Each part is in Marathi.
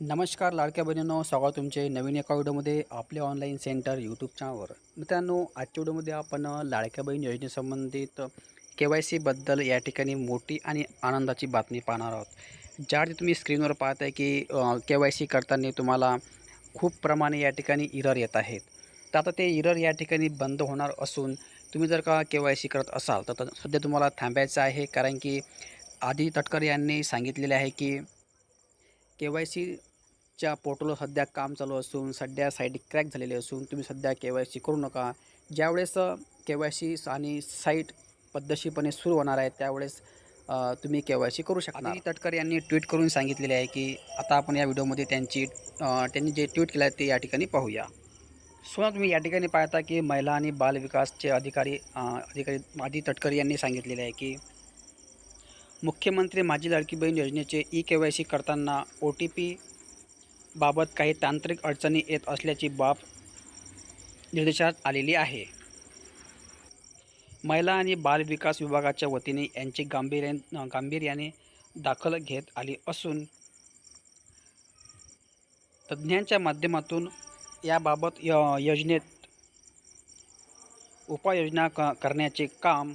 नमस्कार लाडक्या बहिणींनो स्वागत तुमचे नवीन एका व्हिडिओमध्ये आपले ऑनलाईन सेंटर यूट्यूब चॅनलवर मित्रांनो आजच्या व्हिडिओमध्ये आपण लाडक्या बहीण योजनेसंबंधित के वाय सीबद्दल या ठिकाणी मोठी आणि आनंदाची बातमी पाहणार आहोत. ज्यासाठी तुम्ही स्क्रीनवर पाहत आहे की के वाय सी करताना तुम्हाला खूप प्रमाणे या ठिकाणी इरर येत आहेत. तर आता ते इरर या ठिकाणी बंद होणार असून तुम्ही जर का के वाय सी करत असाल तर सध्या तुम्हाला थांबायचं आहे. कारण की आधी तटकर यांनी सांगितलेले आहे की के वाय सीच्या पोर्टलवर सध्या काम चालू असून सध्या साईट क्रॅक झालेली असून तुम्ही सध्या के वाय सी करू नका. ज्यावेळेस के वाय सी आणि साईट पद्धतशीरपणे सुरू होणार आहे त्यावेळेस तुम्ही के वाय सी करू शकता तटकर यांनी ट्विट करून सांगितलेले आहे की आता आपण या व्हिडिओमध्ये त्यांची त्यांनी जे ट्विट केलं आहे ते या ठिकाणी पाहूया. सो तुम्ही या ठिकाणी पाहता की महिला आणि बालविकासचे अधिकारी अधिकारी आदी तटकर यांनी सांगितलेले आहे की मुख्यमंत्री माझी लाडकी बहीण योजनेचे ई के वाय सी करताना ओ टी पी बाबत काही तांत्रिक अडचणी येत असल्याची बाब निर्देशात आलेली आहे. महिला आणि बाल विकास विभागाच्या वतीने यांची गांभीर्या गांभीर्याने दाखल घेत आली असून तज्ज्ञांच्या माध्यमातून याबाबत य योजनेत उपाययोजना क करण्याचे काम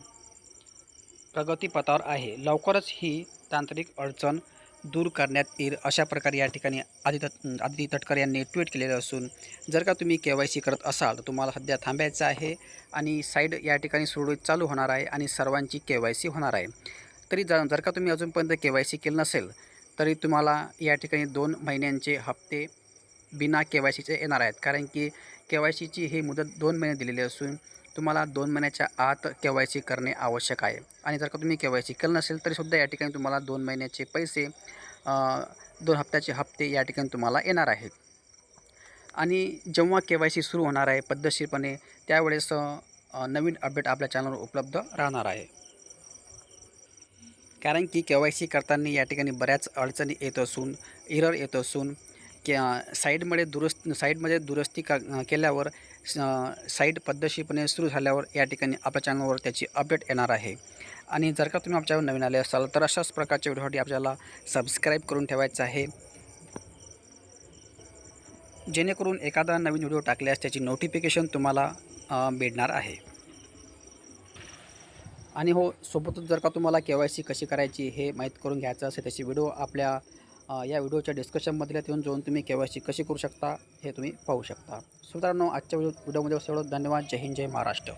प्रगतीपथावर आहे. लवकरच ही तांत्रिक अडचण दूर करण्यात येईल अशा प्रकारे या ठिकाणी आदित आदिती तटकर यांनी ट्विट केलेलं असून जर का तुम्ही के वाय सी करत असाल तर तुम्हाला सध्या थांबायचं आहे आणि साईड या ठिकाणी सुरळीत चालू होणार आहे आणि सर्वांची के वाय सी होणार आहे. तरी ज जर का तुम्ही अजूनपर्यंत के वाय सी केलं नसेल तरी तुम्हाला या ठिकाणी दोन महिन्यांचे हप्ते बिना के वाय सीचे येणार आहेत. कारण की के वाय सीची ही मुदत दोन महिने दिलेली असून तुम्हाला दोन महिन्याच्या आत के वाय सी करणे आवश्यक आहे. आणि जर का तुम्ही के वाय सी केलं नसेल तरीसुद्धा या ठिकाणी तुम्हाला दोन महिन्याचे पैसे दोन हप्त्याचे हप्ते या ठिकाणी तुम्हाला येणार आहेत. आणि जेव्हा के वाय सी सुरू होणार आहे पद्धतशीरपणे त्यावेळेस नवीन अपडेट आपल्या चॅनलवर उपलब्ध राहणार आहे. कारण की के वाय सी करताना या ठिकाणी बऱ्याच अडचणी येत असून इरर येत असून के साईडमध्ये दुरुस्त साईडमध्ये दुरुस्ती का केल्यावर साईट पद्धतशीरपणे सुरू झाल्यावर या ठिकाणी आपल्या चॅनलवर त्याची अपडेट येणार आहे. आणि जर का तुम्ही आमच्यावर नवीन आले असाल तर अशाच प्रकारच्या व्हिडिओसाठी आपल्याला सबस्क्राईब करून ठेवायचं आहे. जेणेकरून एखादा नवीन व्हिडिओ टाकल्यास त्याची नोटिफिकेशन तुम्हाला मिळणार आहे. आणि हो सोबतच जर का तुम्हाला के वाय सी कशी करायची हे माहीत करून घ्यायचं असेल त्याची व्हिडिओ आपल्या या व्हिडिओच्या डिस्कशनमधल्या येऊन जाऊन तुम्ही के वाय सी कशी करू शकता हे तुम्ही पाहू शकता. सो मित्रांनो आजच्या व्हिडिओ व्हिडिओमध्ये एवढं धन्यवाद. जय हिंद जय महाराष्ट्र.